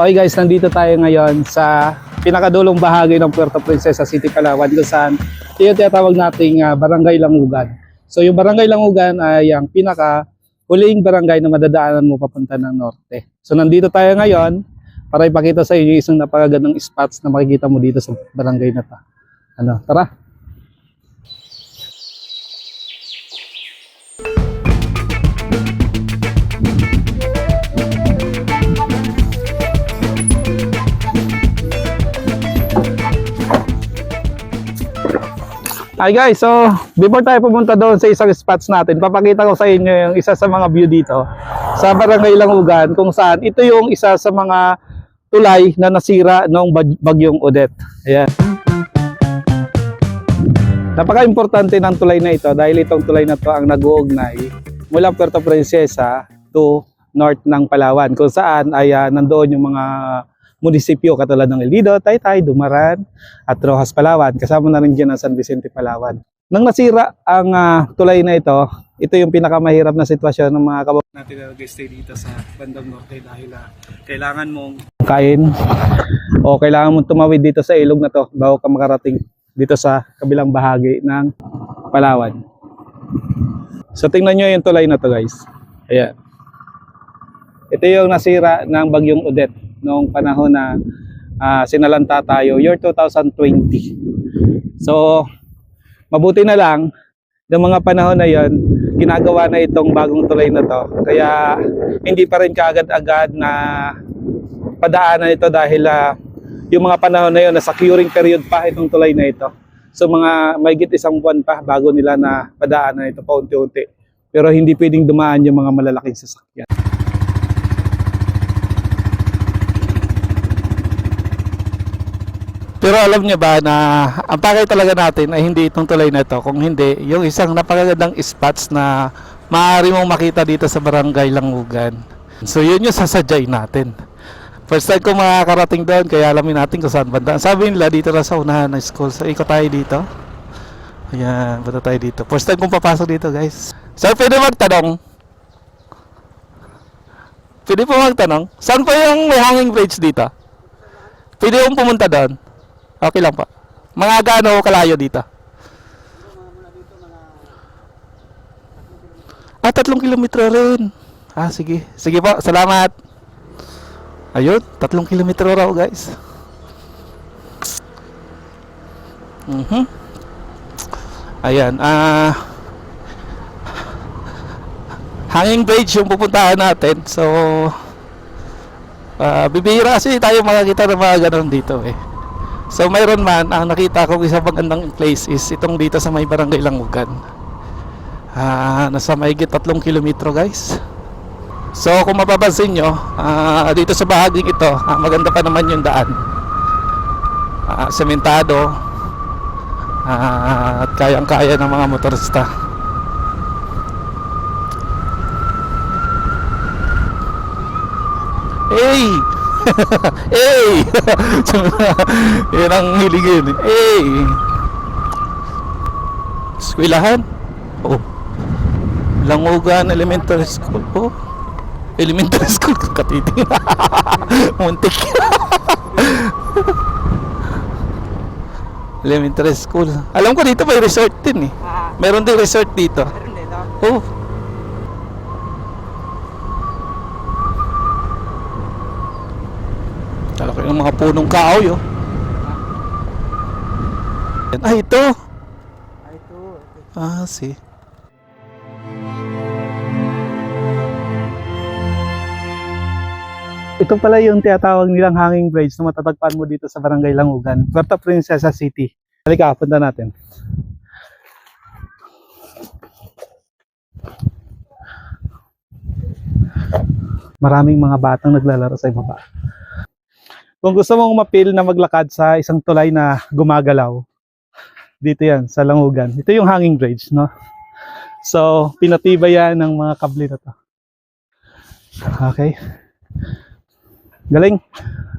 Okay guys, nandito tayo ngayon sa pinakadulong bahagi ng Puerto Princesa City, Palawan kung saan yung tinatawag nating ah, Barangay Langugan. So yung Barangay Langugan ay ang pinaka huling barangay na madadaanan mo papunta ng norte. So nandito tayo ngayon para ipakita sa inyo isang napakagandang spots na makikita mo dito sa barangay na to. Ano, tara! Hi guys, so before tayo pumunta doon sa isang spots natin, papakita ko sa inyo yung isa sa mga view dito sa Barangay Langugan kung saan ito yung isa sa mga tulay na nasira noong bag- bagyong Odette. Ayan. Napaka-importante ng tulay na ito dahil itong tulay na to ang nag-uugnay mula Puerto Princesa to north ng Palawan kung saan ay ah, nandoon yung mga munisipyo katulad ng El Nido, Taytay, Dumaran, at Rojas, Palawan. Kasama na rin dyan ang San Vicente, Palawan. Nang nasira ang ah, tulay na ito, ito yung pinakamahirap na sitwasyon ng mga kababayan natin na nag-stay dito sa bandang norte dahil ah, kailangan mong kain o kailangan mong tumawid dito sa ilog na to bago ka makarating dito sa kabilang bahagi ng Palawan. So tingnan nyo yung tulay na to guys. Ayan. Ito yung nasira ng bagyong Odette noong panahon na ah, sinalanta tayo, year 2020. So, mabuti na lang, ng mga panahon na yon ginagawa na itong bagong tulay na to. Kaya, hindi pa rin kaagad-agad na padaanan ito dahil ah, yung mga panahon na yon nasa curing period pa itong tulay na ito. So, mga mayigit isang buwan pa bago nila na padaanan ito paunti-unti. Pero hindi pwedeng dumaan yung mga malalaking sasakyan. Pero alam niyo ba na ang pakay talaga natin ay hindi itong tulay na ito, kung hindi, yung isang napakagandang spots na maaari mong makita dito sa barangay Langugan. So yun yung sasadyay natin. First time ko makakarating doon, kaya alamin natin kung saan banda. Sabi nila dito na sa unahan ng school. So ikot tayo dito. Ayan, punta tayo dito. First time kong papasok dito guys. Sir, pwede magtanong? Pwede po magtanong? Saan po yung hanging bridge dito? Pwede kong pumunta doon? Okay lang po. Mga gaano kalayo dito? Ah, tatlong kilometro rin. Ah, sige. Sige po, salamat. Ayun, tatlong kilometro raw guys. Mhm. Ayan, ah... hanging bridge yung pupuntahan natin. So, ah bibihira kasi tayo makakita ng mga ganun dito eh. So mayroon man, ang nakita ko isang magandang place is itong dito sa may barangay Langugan. Ah, nasa mahigit tatlong kilometro guys. So kung mapapansin nyo, ah, dito sa bahaging ito, ah, maganda pa naman yung daan. Ah, sementado, ah, at kayang-kaya ng mga motorista. Hey! hey! Yan ang hiligin. Hey! Eskwelahan? Oh. Langugan Elementary School. Oh. Elementary School. Katiting. Muntik. Elementary School. Alam ko dito may resort din eh. Ah, Meron din resort dito. meron dito. Oh. Talaki ng mga punong kahoy oh. Ay, ito. Ay, ito. Ah, si. Ito pala yung tinatawag nilang hanging bridge na matatagpan mo dito sa Barangay Langugan, Puerto Princesa City. Halika, punta natin. Maraming mga batang naglalaro sa baba. Kung gusto mong mapil na maglakad sa isang tulay na gumagalaw, dito yan, sa Langugan. Ito yung hanging bridge, no? So, pinatibay yan ng mga kable na to. Okay. Galing.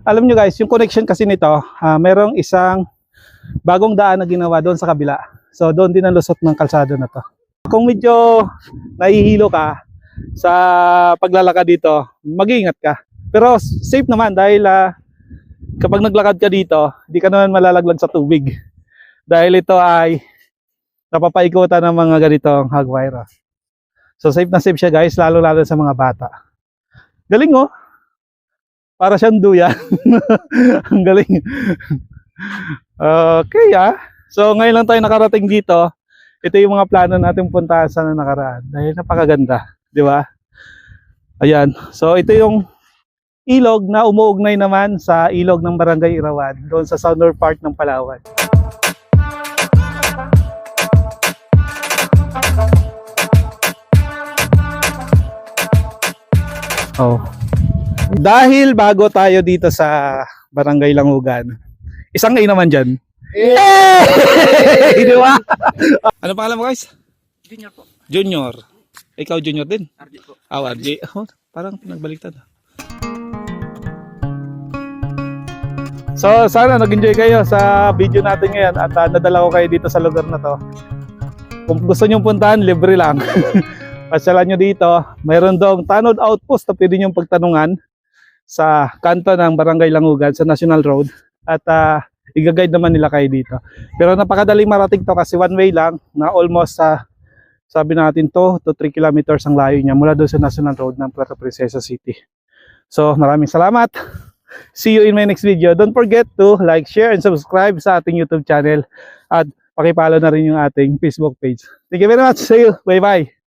Alam nyo guys, yung connection kasi nito, ah, merong isang bagong daan na ginawa doon sa kabila. So, doon din ang lusot ng kalsada na to. Kung medyo nahihilo ka sa paglalakad dito, mag-iingat ka. Pero safe naman dahil ah, kapag naglakad ka dito, di ka naman malalaglag sa tubig. Dahil ito ay napapaikutan ng mga ganitong hagwire. So safe na safe siya guys, lalo-lalo sa mga bata. Galing oh. Para siyang duyan. Ang galing. okay ah. So ngayon lang tayo nakarating dito. Ito yung mga plano natin puntahan sa nakaraan. Dahil napakaganda. Di ba? Ayan. So ito yung ilog na umuugnay naman sa ilog ng Barangay Irawan doon sa southern part ng Palawan. Oh. Dahil bago tayo dito sa Barangay Langugan, isang A naman dyan. Hey! Di ba? ano pangalan mo guys? Junior po. Junior. Ikaw junior din? RJ po. Ah, RJ. Oh, parang pinagbaliktad. So, sana nag-enjoy kayo sa video natin ngayon at ah, nadala ko kayo dito sa lugar na to. Kung gusto nyo puntahan, libre lang. Pasyalan nyo dito. Mayroon dong tanod outpost na pwede nyo pagtanungan sa kanto ng Barangay Langugan sa National Road. At ah, i-guide naman nila kayo dito. Pero napakadaling marating to kasi one way lang na almost sa sabi natin to to 3 kilometers ang layo niya mula doon sa National Road ng Puerto Princesa City. So maraming salamat. See you in my next video. Don't forget to like, share, and subscribe sa ating YouTube channel at pakipalo na rin yung ating Facebook page. Thank you very much. See you. Bye-bye.